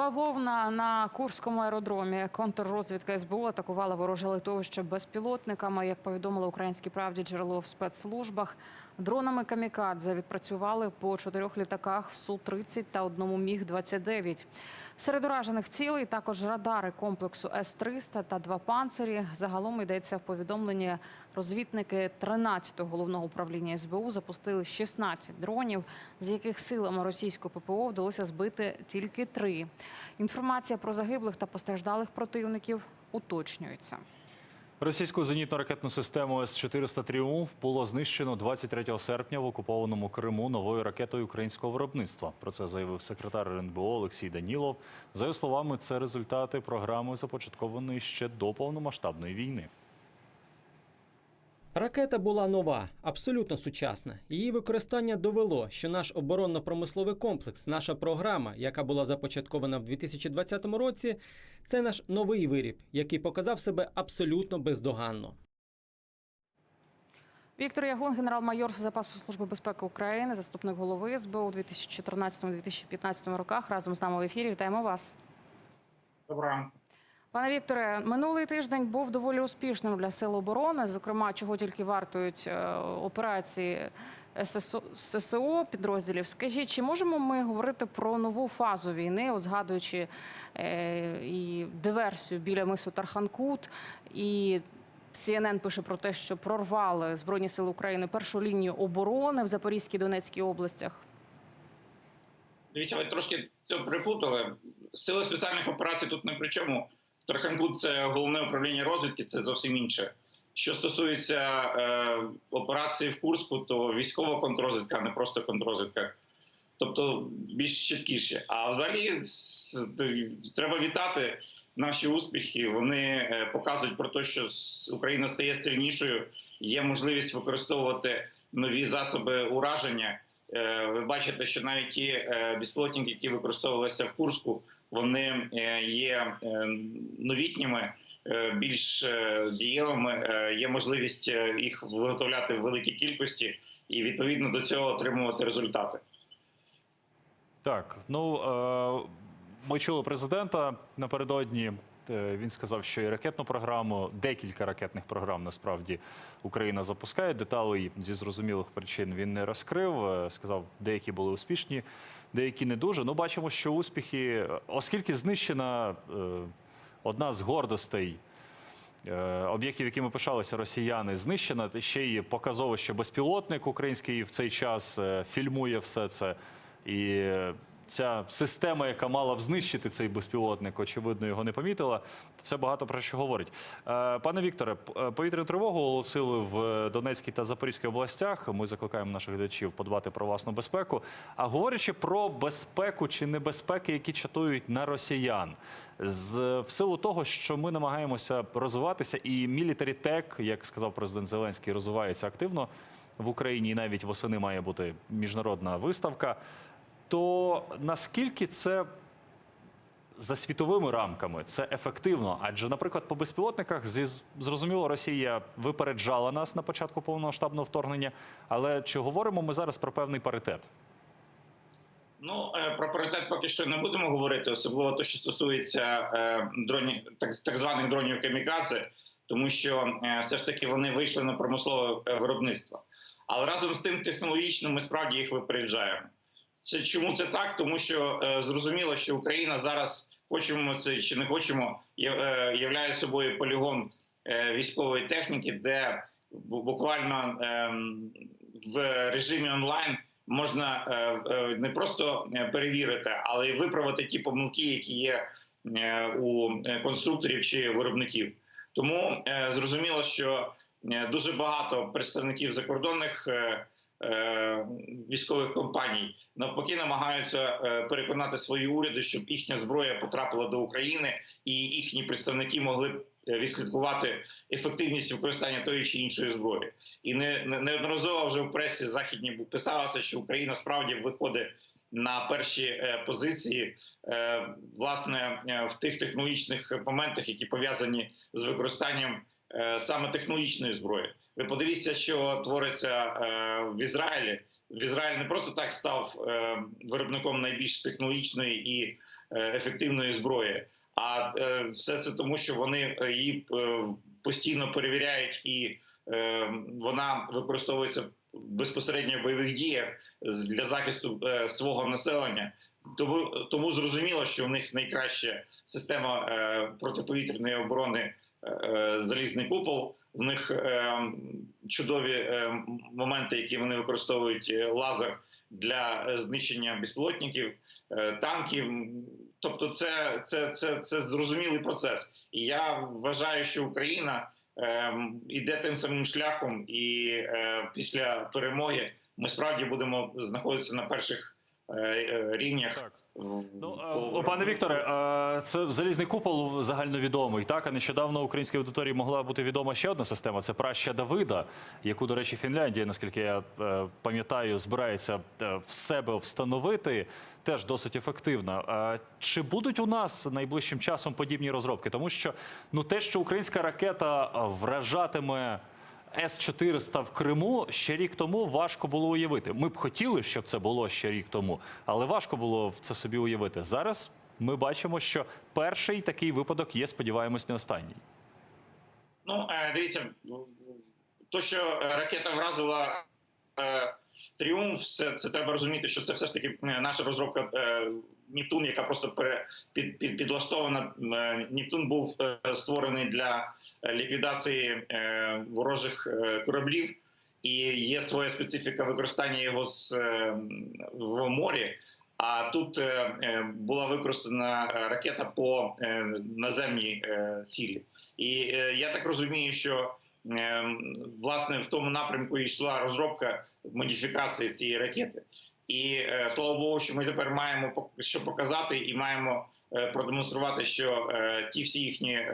бавовна на Курському аеродромі. Контррозвідка СБУ атакувала вороже литовище безпілотниками. Як повідомило українській правді джерело в спецслужбах, дронами камікадзе відпрацювали по чотирьох літаках Су-30 та одному Міг-29. Серед уражених цілей також радари комплексу С-300 та два панцирі. Загалом йдеться в повідомленні. Розвідники 13-го головного управління СБУ запустили 16 дронів, з яких силами російського ППО вдалося збити тільки три. Інформація про загиблих та постраждалих противників уточнюється. Російську зенітно-ракетну систему С-400 «Тріумф» було знищено 23 серпня в окупованому Криму новою ракетою українського виробництва. Про це заявив секретар РНБО Олексій Данілов. За його словами, це результати програми, започаткованої ще до повномасштабної війни. Ракета була нова, абсолютно сучасна. Її використання довело, що наш оборонно-промисловий комплекс, наша програма, яка була започаткована в 2020 році, це наш новий виріб, який показав себе абсолютно бездоганно. Віктор Ягун, генерал-майор запасу служби безпеки України, заступник голови СБУ у 2014-2015 роках. Разом з нами в ефірі. Вітаємо вас. Доброго ранку. Пане Вікторе, минулий тиждень був доволі успішним для сил оборони. Зокрема, чого тільки вартують е, операції ССО, підрозділів. Скажіть, чи можемо ми говорити про нову фазу війни, от згадуючи е, і диверсію біля мису Тарханкут, і CNN пише про те, що прорвали Збройні Сили України першу лінію оборони в Запорізькій Донецькій областях. Дивіться, ви трошки це приплутали. Сили спеціальних операцій тут не при чому. Тарханкут це головне управління розвідки, це зовсім інше. Що стосується е, операції в Курську, то військова контррозвідка, а не просто контррозвідка. Тобто більш чіткіше. А взагалі треба вітати наші успіхи. Вони е, показують про те, що Україна стає сильнішою, є можливість використовувати нові засоби ураження. Е, Ви бачите, що навіть ті е, безпілотники, які використовувалися в Курську, вони е, є новітніми, більш дієвими. Є можливість їх виготовляти в великій кількості і відповідно до цього отримувати результати. Так, ну ми чули президента напередодні. Е, Він сказав, що і ракетну програму, декілька ракетних програм насправді Україна запускає. Деталей зі зрозумілих причин він не розкрив. Е, Сказав, деякі були успішні, деякі не дуже. Ну, бачимо, що успіхи, оскільки знищена е, одна з гордостей об'єктів, якими пишалися росіяни, знищена. Ще й показово, що безпілотник український в цей час фільмує все це. І ця система, яка мала б знищити цей безпілотник, очевидно, його не помітила. Це багато про що говорить. Е, Пане Вікторе, е, повітряну тривогу оголосили в Донецькій та Запорізькій областях. Ми закликаємо наших глядачів подбати про власну безпеку. А говорячи про безпеку чи небезпеки, які чатують на росіян, з в силу того, що ми намагаємося розвиватися, і мілітарі тек, як сказав президент Зеленський, розвивається активно в Україні. І навіть восени має бути міжнародна виставка. То наскільки це за світовими рамками це ефективно? Адже, наприклад, по безпілотниках зрозуміло, Росія випереджала нас на початку повномасштабного вторгнення. Але чи говоримо ми зараз про певний паритет? Ну е, про паритет поки що не будемо говорити, особливо те, що стосується е, дронів, так, так званих дронів камікадзе, тому що е, все ж таки вони вийшли на промислове виробництво. Але разом з тим технологічно ми справді їх випереджаємо. Це чому це так? Тому що е, зрозуміло, що Україна зараз, хочемо це чи не хочемо, є, е, являє собою полігон е, військової техніки, де буквально е, в режимі онлайн можна е, е, не просто е, перевірити, але й виправити ті помилки, які є е, у конструкторів чи виробників. Тому е, зрозуміло, що е, дуже багато представників закордонних е, військових компаній навпаки намагаються е, переконати свої уряди, щоб їхня зброя потрапила до України, і їхні представники могли б е, відслідкувати ефективність використання тої чи іншої зброї. І не, не неодноразово вже в пресі західній писалося, що Україна справді виходить на перші е, позиції, е, власне, е, в тих технологічних моментах, які пов'язані з використанням е, саме технологічної зброї. Ви подивіться, що твориться е, в Ізраїлі. В Ізраїль не просто так став е, виробником найбільш технологічної і е, ефективної зброї. А все це тому, що вони її постійно перевіряють, і вона використовується безпосередньо в бойових діях для захисту свого населення. Тому, тому зрозуміло, що у них найкраща система протиповітряної оборони залізний купол. В них е, чудові е, моменти, які вони використовують е, лазер для е, знищення безпілотників, е, танків. Тобто, це, це, це, це зрозумілий процес. І я вважаю, що Україна е, йде тим самим шляхом, і е, після перемоги ми справді будемо знаходитися на перших е, е, рівнях. Так. Ну, е, пане Вікторе, е, це залізний купол загальновідомий. Так, а нещодавно українській аудиторії могла бути відома ще одна система. Це праща Давида, яку, до речі, Фінляндія, наскільки я е, пам'ятаю, збирається е, в себе встановити. Теж досить ефективна. Е, Чи будуть у нас найближчим часом подібні розробки? Тому що ну те, що українська ракета е, вражатиме. С-400 в Криму ще рік тому важко було уявити. Ми б хотіли, щоб це було ще рік тому, але важко було це собі уявити. Зараз ми бачимо, що перший такий випадок є, сподіваємось, не останній. Ну, е, дивіться, то, що ракета вразила е, тріумф, це, це треба розуміти, що це все ж таки е, наша розробка Нептун, яка просто під, під, підлаштована. Е, Нептун був е, створений для е, ліквідації ворожих кораблів, і є своя специфіка використання його з, в морі. А тут була використана ракета по наземній цілі. І я так розумію, що е, власне в тому напрямку йшла розробка модифікації цієї ракети. І е, слава Богу, що ми тепер маємо що показати і маємо е, продемонструвати, що е, ті всі їхні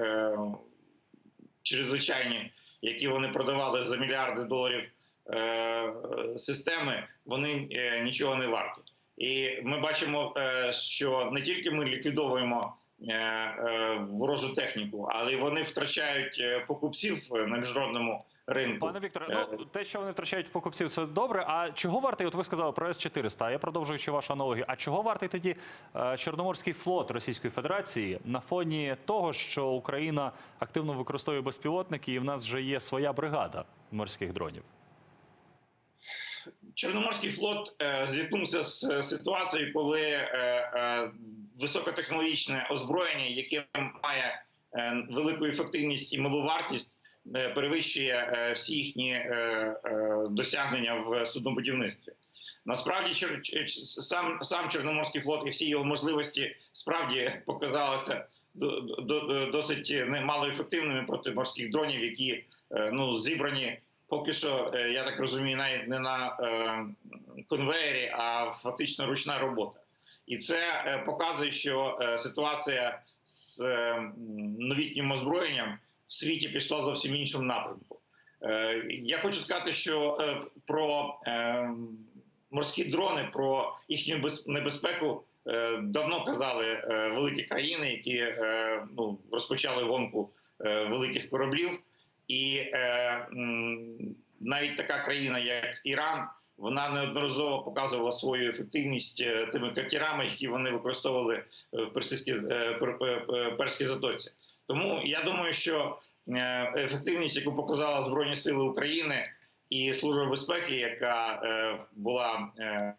чрезвичайні, які вони продавали за мільярди доларів системи, вони нічого не варті. І ми бачимо, що не тільки ми ліквідовуємо ворожу техніку, але й вони втрачають покупців на міжнародному ринку. Пане Вікторе, ну те, що вони втрачають покупців, це добре. А чого вартий? От ви сказали про С-400, а я продовжуючи вашу аналогію. А чого вартий тоді е, Чорноморський флот Російської Федерації на фоні того, що Україна активно використовує безпілотники, і в нас вже є своя бригада морських дронів? Чорноморський флот е, зіткнувся з е, ситуацією, коли е, е, високотехнологічне озброєння, яке має е, велику ефективність і малу вартість, е, перевищує е, всі їхні е, е, досягнення в суднобудівництві. Насправді, сам, сам Чорноморський флот і всі його можливості справді показалися до- до- досить немало ефективними проти морських дронів, які е, ну, зібрані поки що, е, я так розумію, навіть не на е, конвеєрі, а фактично ручна робота. І це е, показує, що е, ситуація з е, новітнім озброєнням в світі пішла зовсім іншому напрямку. Е, Я хочу сказати, що е, про е, морські дрони, про їхню без- небезпеку давно казали великі країни, які ну, розпочали гонку великих кораблів. І навіть така країна, як Іран, вона неодноразово показувала свою ефективність тими катерами, які вони використовували в Персидській Перській затоці. Тому я думаю, що е, ефективність, яку показала Збройні Сили України і Служба безпеки, яка е, була е,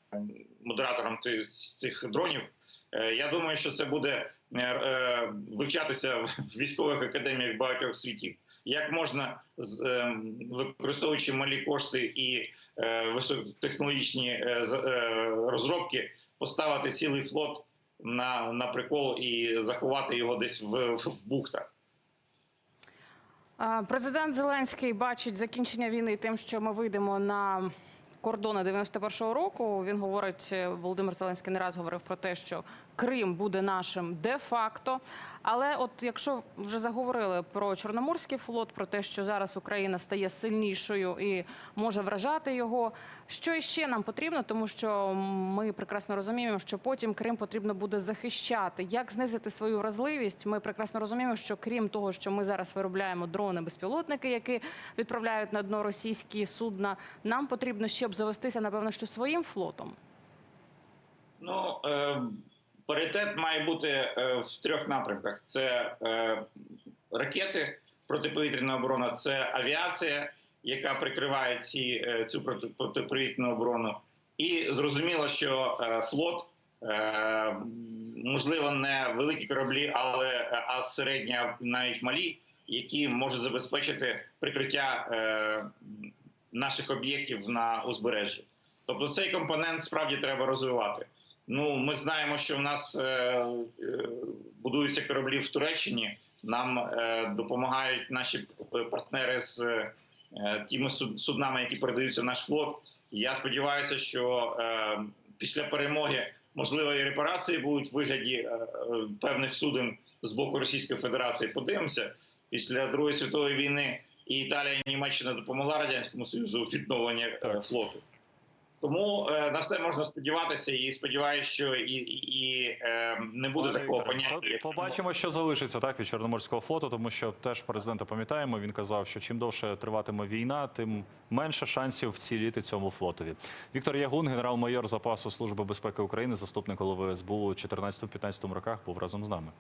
модератором цих- дронів, я думаю, що це буде вивчатися в військових академіях багатьох світів. Як можна використовуючи малі кошти і високотехнологічні розробки, поставити цілий флот на, на прикол і заховати його десь в, в бухтах. Президент Зеленський бачить закінчення війни тим, що ми вийдемо на кордони 91-го року. Він говорить, е, Володимир Зеленський не раз говорив про те, що Крим буде нашим де-факто. Але от якщо вже заговорили про Чорноморський флот, про те, що зараз Україна стає сильнішою і може вражати його, що іще нам потрібно, тому що ми прекрасно розуміємо, що потім Крим потрібно буде захищати. Як знизити свою вразливість? Ми прекрасно розуміємо, що крім того, що ми зараз виробляємо дрони, безпілотники, які відправляють на дно російські судна, нам потрібно ще обзавестися, напевно, що своїм флотом. Ну е, паритет має бути е, в трьох напрямках: це е, ракети, протиповітряна оборона, це авіація, яка прикриває ці, е, цю проти- протиповітряну оборону. І зрозуміло, що флот, можливо, не великі кораблі, але а середні, а навіть малі, які можуть забезпечити прикриття наших об'єктів на узбережжі. Тобто цей компонент справді треба розвивати. Ну, ми знаємо, що в нас е, е, будуються кораблі в Туреччині. Нам е, допомагають наші партнери з е, тими суд- суднами, які передаються в наш флот. Я сподіваюся, що е, після перемоги можливо і репарації будуть в вигляді е, е, певних суден з боку Російської Федерації. Подивимося після Другої світової війни. І Італія і Німеччина допомогла радянському союзу у відновленні е, флоту. Тому е, на все можна сподіватися, і сподіваюся, що і, і, і е, не буде Пане такого поняття. як Побачимо, що залишиться так від Чорноморського флоту, тому що теж президента пам'ятаємо. Він казав, що чим довше триватиме війна, тим менше шансів вціліти цьому флотові. Віктор Ягун, генерал-майор запасу Служби безпеки України, заступник голови СБУ у 14-15 роках, був разом з нами.